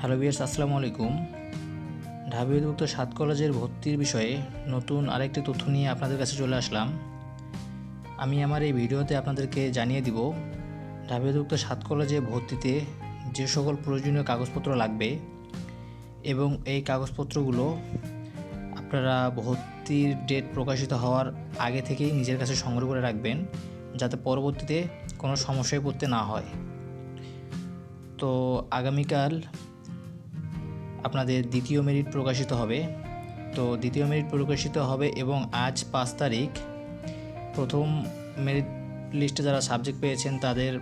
Hello বিয়ার্স আসসালামু আলাইকুম। ঢাবি অধিভুক্ত সাত কলেজের ভর্তির বিষয়ে নতুন আরেকটি তথ্য নিয়ে আপনাদের কাছে চলে আসলাম। আমি আমার এই ভিডিওতে আপনাদেরকে জানিয়ে দিব, ঢাবি অধিভুক্ত সাত কলেজে ভর্তিতে যে সকল প্রয়োজনীয় কাগজপত্র লাগবে এবং এই কাগজপত্রগুলো আপনারা ভর্তির ডেট প্রকাশিত হওয়ার আগে থেকেই নিজের কাছে সংগ্রহ করে রাখবেন, যাতে পরবর্তীতে কোনো সমস্যায় পড়তে না হয়। তো আগামীকাল আপনাদের দ্বিতীয় মেরিট প্রকাশিত হবে। তো দ্বিতীয় মেরিট প্রকাশিত হবে এবং আজ পাঁচ তারিখ। প্রথম মেরিট লিস্টে যারা সাবজেক্ট পেয়েছেন, তাদের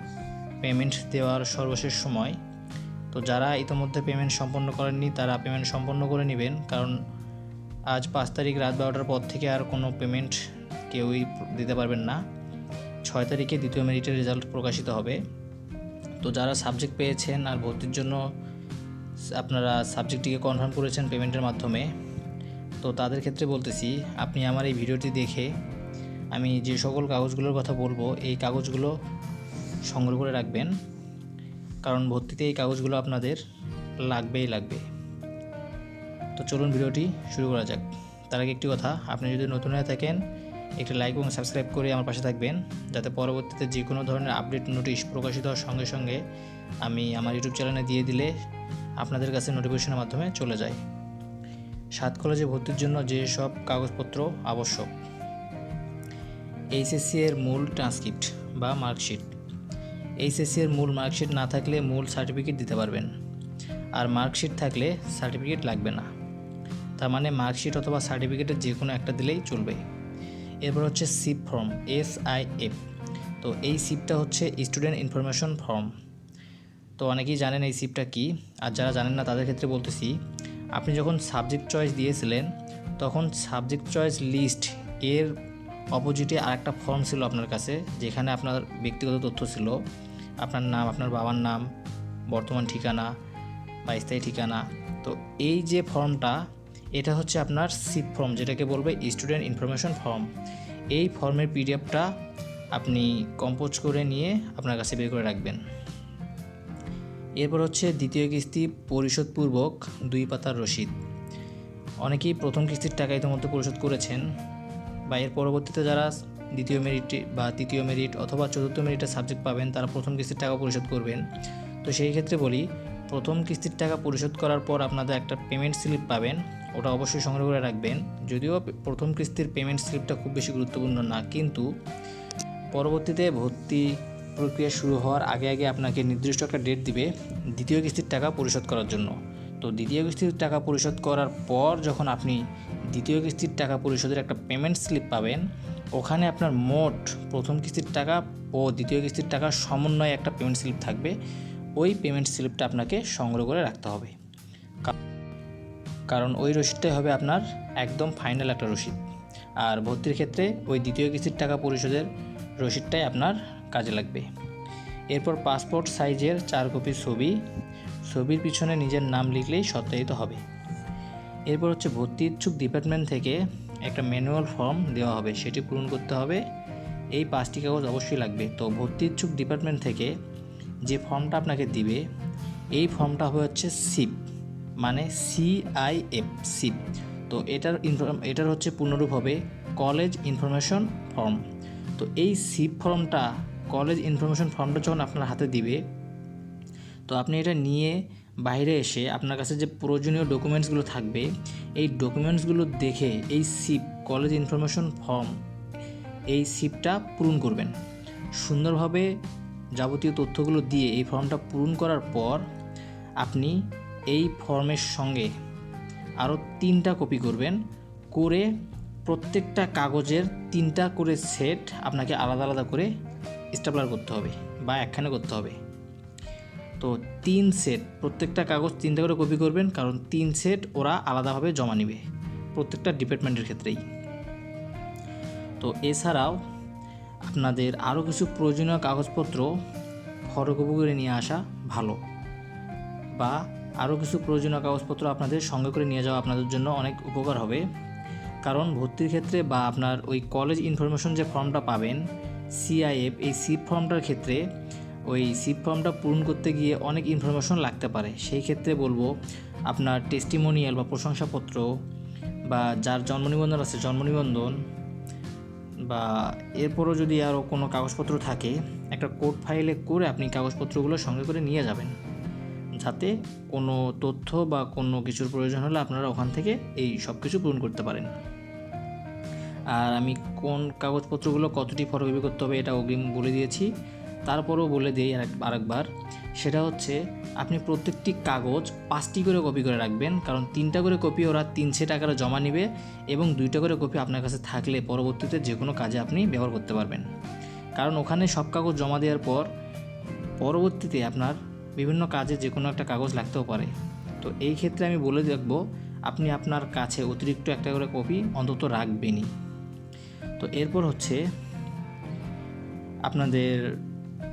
পেমেন্ট দেওয়ার সর্বশেষ সময়। তো যারা ইতিমধ্যে পেমেন্ট সম্পন্ন করেননি, তারা পেমেন্ট সম্পন্ন করে নেবেন। কারণ আজ পাঁচ তারিখ রাত বারোটার পর থেকে আর কোনো পেমেন্ট কেউই দিতে পারবেন না। ছয় তারিখে দ্বিতীয় মেরিটের রেজাল্ট প্রকাশিত হবে। তো যারা সাবজেক্ট পেয়েছেন আর ভর্তির জন্য আপনারা সাবজেক্টটিকে কনফার্ম করেছেন পেমেন্টের মাধ্যমে। তো তাদের ক্ষেত্রে বলতেছি, আপনি আমার এই ভিডিওটি দেখে আমি যে সকল কাগজগুলোর কথা বলব, এই কাগজগুলো সংগ্রহ করে রাখবেন। কারণ ভর্তিতে এই কাগজগুলো আপনাদের লাগবেই লাগবে। তো চলুন ভিডিওটি শুরু করা যাক। তার আগে একটি কথা, আপনি যদি নতুন হয়ে থাকেন, একটি লাইক এবং সাবস্ক্রাইব করে আমার পাশে থাকবেন, যাতে পরবর্তীতে যে কোনো ধরনের আপডেট নোটিশ প্রকাশিত হওয়ার সঙ্গে সঙ্গে আমি আমার ইউটিউব চ্যানেলে দিয়ে দিলে আপনাদের কাছে নোটিফিকেশনের মাধ্যমে চলে যায়। সাত কলেজে ভর্তির জন্য যে সব কাগজপত্র আবশ্যক। এইচএসসি এর মূল ট্রান্সক্রিপ্ট বা মার্কশিট এইচএসসি এর মূল মার্কশিট না থাকলে মূল সার্টিফিকেট দিতে পারবেন। আর মার্কশিট থাকলে সার্টিফিকেট লাগবে না। তার মানে মার্কশিট অথবা সার্টিফিকেটের যে কোনো একটা দিলেই চলবে। এরপর হচ্ছে SIP form S I F তো এই সিপটা হচ্ছে স্টুডেন্ট ইনফরমেশন ফর্ম তো অনেকেই জানেন এই সিপটা কি। আর যারা জানেন না, তাদের ক্ষেত্রে বলতেছি, আপনি যখন সাবজেক্ট চয়েস দিয়েছিলেন, তখন সাবজেক্ট চয়েস লিস্ট এর অপোজিটে আরেকটা ফর্ম ছিল আপনার কাছে, যেখানে আপনার ব্যক্তিগত তথ্য ছিল। আপনার নাম, আপনার বাবার নাম, বর্তমান ঠিকানা বা স্থায়ী ঠিকানা। তো এই যে ফর্মটা এটা হচ্ছে আপনার সিপ ফর্ম যেটাকে বলবে স্টুডেন্ট ইনফরমেশন ফর্ম এই ফর্মের পিডিএফটা আপনি কম্পোজ করে নিয়ে আপনার কাছে বের করে রাখবেন। এরপর হচ্ছে দ্বিতীয় কিস্তি পরিশোধপূর্বক দুই পাতার রসিদ। অনেকেই প্রথম কিস্তির টাকা ইতিমধ্যে পরিশোধ করেছেন, বা এর পরবর্তীতে যারা দ্বিতীয় মেরিট বা তৃতীয় মেরিট অথবা চতুর্থ মেরিটের সাবজেক্ট পাবেন, তারা প্রথম কিস্তির টাকা পরিশোধ করবেন। তো সেই ক্ষেত্রে বলি, প্রথম কিস্তির টাকা পরিশোধ করার পর আপনাদের একটা পেমেন্ট স্লিপ পাবেন, ওটা অবশ্যই সংগ্রহ করে রাখবেন। যদিও প্রথম কিস্তির পেমেন্ট স্লিপটা খুব বেশি গুরুত্বপূর্ণ না, কিন্তু পরবর্তীতে ভর্তি প্রক্রিয়া শুরু হওয়ার আগে আগে আপনাকে নির্দিষ্ট একটা ডেট দিবে দ্বিতীয় কিস্তির টাকা পরিশোধ করার জন্য। তো দ্বিতীয় কিস্তির টাকা পরিশোধ করার পর যখন আপনি দ্বিতীয় কিস্তির টাকা পরিশোধের একটা পেমেন্ট স্লিপ পাবেন, ওখানে আপনার মোট প্রথম কিস্তির টাকা ও দ্বিতীয় কিস্তির টাকার সমন্বয়ে একটা পেমেন্ট স্লিপ থাকবে। ওই পেমেন্ট স্লিপটা আপনাকে সংগ্রহ করে রাখতে হবে। কারণ ওই রসিদটাই হবে আপনার একদম ফাইনাল একটা রসিদ। আর ভর্তির ক্ষেত্রে ওই দ্বিতীয় কিস্তির টাকা পরিশোধের রসিদটাই আপনার কাজে লাগবে। এরপর পাসপোর্ট সাইজের চার কপি ছবি, ছবির পিছনে নিজের নাম লিখলেই সত্যায়িত হবে। এরপর হচ্ছে ভর্তি ইচ্ছুক ডিপার্টমেন্ট থেকে একটা ম্যানুয়াল ফর্ম দেওয়া হবে, সেটি পূরণ করতে হবে। এই পাঁচটি কাগজ অবশ্যই লাগবে। তো ভর্তি ইচ্ছুক ডিপার্টমেন্ট থেকে যে ফর্মটা আপনাকে দিবে, এই ফর্মটা হবে হচ্ছে সিপ মানে সিআইএফ সিপ। তো এটার এটার হচ্ছে পূর্ণরূপ হবে কলেজ ইনফরমেশন ফর্ম। তো এই সিপ ফর্মটা কলেজ ইনফরমেশন ফর্মটা যখন আপনার হাতে দিবে, তো আপনি এটা নিয়ে বাইরে এসে আপনার কাছে যে প্রয়োজনীয় ডকুমেন্টসগুলো থাকবে, এই ডকুমেন্টসগুলো দেখে এই সিপ কলেজ ইনফরমেশন ফর্ম এই সিপটা পূরণ করবেন। সুন্দরভাবে যাবতীয় তথ্যগুলো দিয়ে এই ফর্মটা পূরণ করার পর আপনি এই ফর্মের সঙ্গে আরও তিনটা কপি করবেন, করে প্রত্যেকটা কাগজের তিনটা করে সেট আপনাকে আলাদা আলাদা করে স্টাপলার করতে হবে বা একখানে করতে হবে। তো তিন সেট, প্রত্যেকটা কাগজ তিনটা করে কপি করবেন, কারণ তিন সেট ওরা আলাদাভাবে জমা নেবে, প্রত্যেকটা ডিপার্টমেন্টের ক্ষেত্রেই। তো এছাড়াও আপনাদের আরও কিছু প্রয়োজনীয় কাগজপত্র ফটোকপি করে নিয়ে আসা ভালো, বা আরও কিছু প্রয়োজনীয় কাগজপত্র আপনাদের সঙ্গে করে নিয়ে যাওয়া আপনাদের জন্য অনেক উপকার হবে। কারণ ভর্তির ক্ষেত্রে বা আপনার ওই কলেজ ইনফরমেশন যে ফর্মটা পাবেন সিআইএফ এই সিপ ফর্মটার ক্ষেত্রে, ওই সিপ ফর্মটা পূরণ করতে গিয়ে অনেক ইনফরমেশন লাগতে পারে। সেই ক্ষেত্রে বলব, আপনার টেস্টিমোনিয়াল বা প্রশংসাপত্র বা যার জন্ম নিবন্ধন আছে জন্ম নিবন্ধন বা এরপরও যদি আরও কোনো কাগজপত্র থাকে, একটা কোড ফাইলে করে আপনি কাগজপত্রগুলো সঙ্গে করে নিয়ে যাবেন। যাতে কোনো তথ্য বা কোনো কিছুর প্রয়োজন হলে আপনারা ওখান থেকে এই সব কিছু পূরণ করতে পারেন। আর আমি কোন কাগজপত্রগুলো কতটি ফটোকপি করতে হবে এটা অগ্রিম বলে দিয়েছি। তারপরেও বলে দিই আরেক- আরেকবার। সেটা হচ্ছে, আপনি প্রত্যেকটি কাগজ পাঁচটি করে কপি করে রাখবেন, কারণ তিনটা করে কপি ওরা তিনশো টাকার জমা নেবে এবং দুইটা করে কপি আপনার কাছে থাকলে পরবর্তীতে যে কোনো কাজে আপনি ব্যবহার করতে পারবেন। কারণ ওখানে সব কাগজ জমা দেওয়ার পর পরবর্তীতে আপনার বিভিন্ন কাজে যে কোনো একটা কাগজ লাগতেও পারে। তো এই ক্ষেত্রে আমি বলে রাখব, আপনি আপনার কাছে অতিরিক্ত একটা করে কপি অন্তত রাখবেনই। তো এরপর হচ্ছে আপনাদের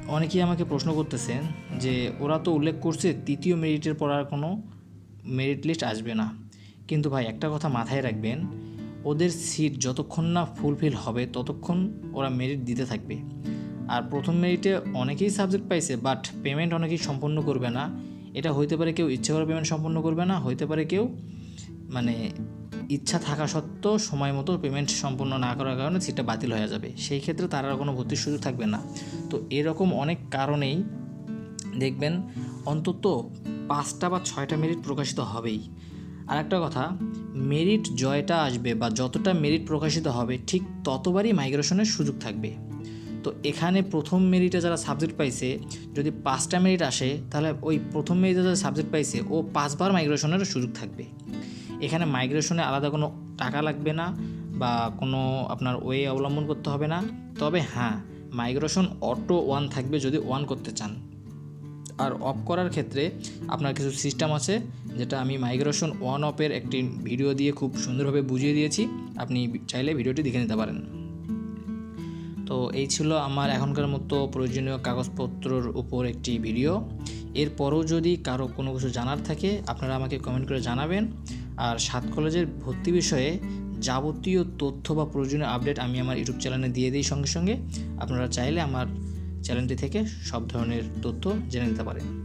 অনেকেই আমাকে প্রশ্ন করতেছেন যে ওরা তো উল্লেখ করছে তৃতীয় মেরিটের পর আর কোনো মেরিট লিস্ট আসবে না। কিন্তু ভাই, একটা কথা মাথায় রাখবেন, ওদের সিট যতক্ষণ না ফুলফিল হবে, ততক্ষণ ওরা মেরিট দিতে থাকবে। আর প্রথম মেরিটে অনেকেই সাবজেক্ট পাইছে বাট পেমেন্ট অনেকেই সম্পন্ন করবে না। এটা হইতে পারে কেউ ইচ্ছে করে পেমেন্ট সম্পন্ন করবে না, হইতে পারে কেউ মানে ইচ্ছা থাকা সত্ত্বেও সময় মতো পেমেন্ট সম্পূর্ণ না করার কারণে সিটটা বাতিল হয়ে যাবে। সেই ক্ষেত্রে তার আর কোনো ভর্তির সুযোগ থাকবে না। তো এরকম অনেক কারণেই দেখবেন অন্তত পাঁচটা বা ছয়টা মেরিট প্রকাশিত হবেই। আর একটা কথা মেরিট জয়টা আসবে বা যতটা মেরিট প্রকাশিত হবে, ঠিক ততবারই মাইগ্রেশনের সুযোগ থাকবে। তো এখানে প্রথম মেরিটে যারা সাবজেক্ট পাইছে, যদি পাঁচটা মেরিট আসে, তাহলে ওই প্রথম মেরিটে যারা সাবজেক্ট পাইছে, ও পাঁচবার মাইগ্রেশনের সুযোগ থাকবে। এখানে মাইগ্রেশনে আলাদা কোনো টাকা লাগবে না বা কোনো আপনার ওয়ে অবলম্বন করতে হবে না। তবে হ্যাঁ মাইগ্রেশন অটো ওয়ান থাকবে যদি ওয়ান করতে চান। আর অফ করার ক্ষেত্রে আপনার কিছু সিস্টেম আছে, যেটা আমি মাইগ্রেশন ওয়ান অফের একটি ভিডিও দিয়ে খুব সুন্দরভাবে বুঝিয়ে দিয়েছি। আপনি চাইলে ভিডিওটি দেখে নিতে পারেন। তো এই ছিল আমার এখনকার মতো প্রয়োজনীয় কাগজপত্রর উপর একটি ভিডিও। এরপরও যদি কারও কোনো কিছু জানার থাকে, আপনারা আমাকে কমেন্ট করে জানাবেন। আর সাত কলেজের ভর্তি বিষয়ে যাবতীয় তথ্য বা প্রয়োজনীয় আপডেট আমি আমার ইউটিউব চ্যানেলে দিয়ে দিই সঙ্গে সঙ্গে। আপনারা চাইলে আমার চ্যানেলটি থেকে সব ধরনের তথ্য জেনে নিতে পারেন।